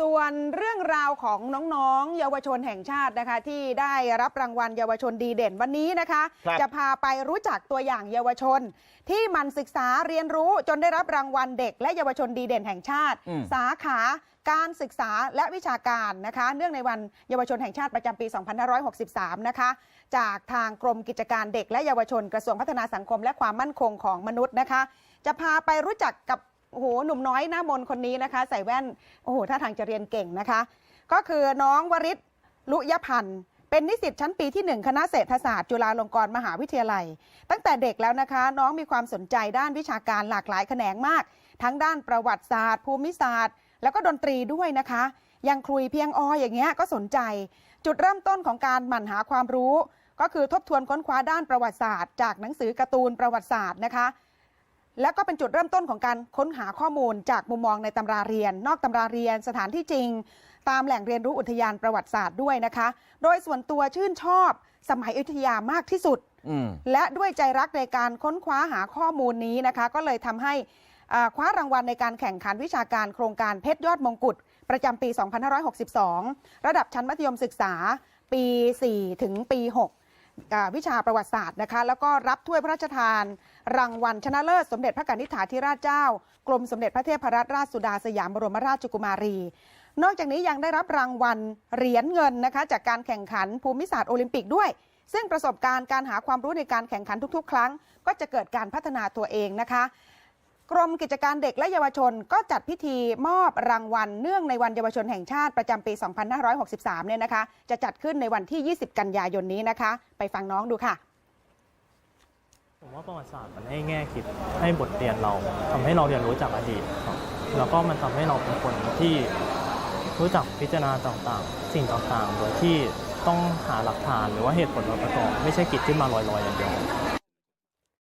ส่วนเรื่องราวของน้องๆ เยาวชนแห่งชาตินะคะ ที่ได้รับรางวัลเยาวชนดีเด่นวันนี้นะคะครับจะพาไปรู้จักตัวอย่างเยาวชน ที่หมันศึกษาเรียนรู้จนได้รับรางวัลเด็ก และเยาวชนดีเด่นแห่งชาติอืมสาขาการศึกษาและวิชาการนะคะ เนื่องในวันเยาวชนแห่งชาติประจำปี 2563 นะคะ จากทางกรมกิจการเด็กและเยาวชนกระทรวงพัฒนาสังคม และความมั่นคงของมนุษย์นะคะ จะพาไปรู้จักกับ โอ้โหหนุ่มน้อยหน้ามนคนนี้นะคะ ใส่แว่นโอ้โหท่าทางจะเรียนเก่งนะคะ ก็คือน้องวริศลุยพันธ์เป็นนิสิตชั้นปีที่ 1 คณะเศรษฐศาสตร์จุฬาลงกรณ์มหาวิทยาลัย ตั้งแต่เด็กแล้วนะคะ น้องมีความสนใจด้านวิชาการหลากหลายแขนงมาก ทั้งด้านประวัติศาสตร์ ภูมิศาสตร์ แล้วก็ดนตรีด้วยนะคะ ยังคลุยเพียงออย่างเงี้ยก็สนใจ จุดเริ่มต้นของการหมั่นหาความรู้ ก็คือทบทวนค้นคว้าด้านประวัติศาสตร์ จากหนังสือการ์ตูนประวัติศาสตร์นะคะ และก็เป็นจุดเริ่มต้นของการค้นหาข้อมูลจากมุมมองในตำราเรียน นอกตำราเรียนสถานที่จริง ตามแหล่งเรียนรู้อุทยานประวัติศาสตร์ด้วยนะคะ โดยส่วนตัวชื่นชอบสมัยอยุธยามากที่สุดอืมและด้วยใจรักในการค้นคว้าหาข้อมูลนี้นะคะ ก็เลยทำให้อ่าคว้ารางวัลในการแข่งขันวิชาการโครงการเพชรยอดมงกุฎประจำปี 2562 ระดับชั้นมัธยมศึกษาปี 4 ถึงปี6อ่า วิชาประวัติศาสตร์นะคะ แล้วก็รับถ้วยพระราชทาน รางวัลชนะเลิศสมเด็จพระกนิษฐาธิราชเจ้า กรมสมเด็จพระเทพรัตนราชสุดาสยามบรมราชกุมารี นอกจากนี้ยังได้รับรางวัลเหรียญเงินนะคะ จากการแข่งขันภูมิศาสตร์โอลิมปิกด้วย ซึ่งประสบการณ์การหาความรู้ในการแข่งขันทุก ๆ ครั้ง ก็จะเกิดการพัฒนาตัวเองนะคะ กรมกิจการเด็กและเยาวชนก็จัดพิธีมอบรางวัล เนื่องในวันเยาวชนแห่งชาติประจำปี 2563 เนี่ยนะคะ จะจัดขึ้นในวันที่ 20 กันยายนนี้นะคะ ไปฟังน้องดูค่ะ ผมว่าประวัติศาสตร์มันให้แง่คิดให้บทเรียนเราทำให้เราเรียนรู้จากอดีตครับแล้วก็มันทำให้เราเป็นคนที่รู้จักพิจารณาต่างๆ สิ่งต่างๆ โดยที่ต้องหาหลักฐานหรือว่าเหตุผลมาประกอบ ไม่ใช่คิดขึ้นมาลอยๆอย่างเดียว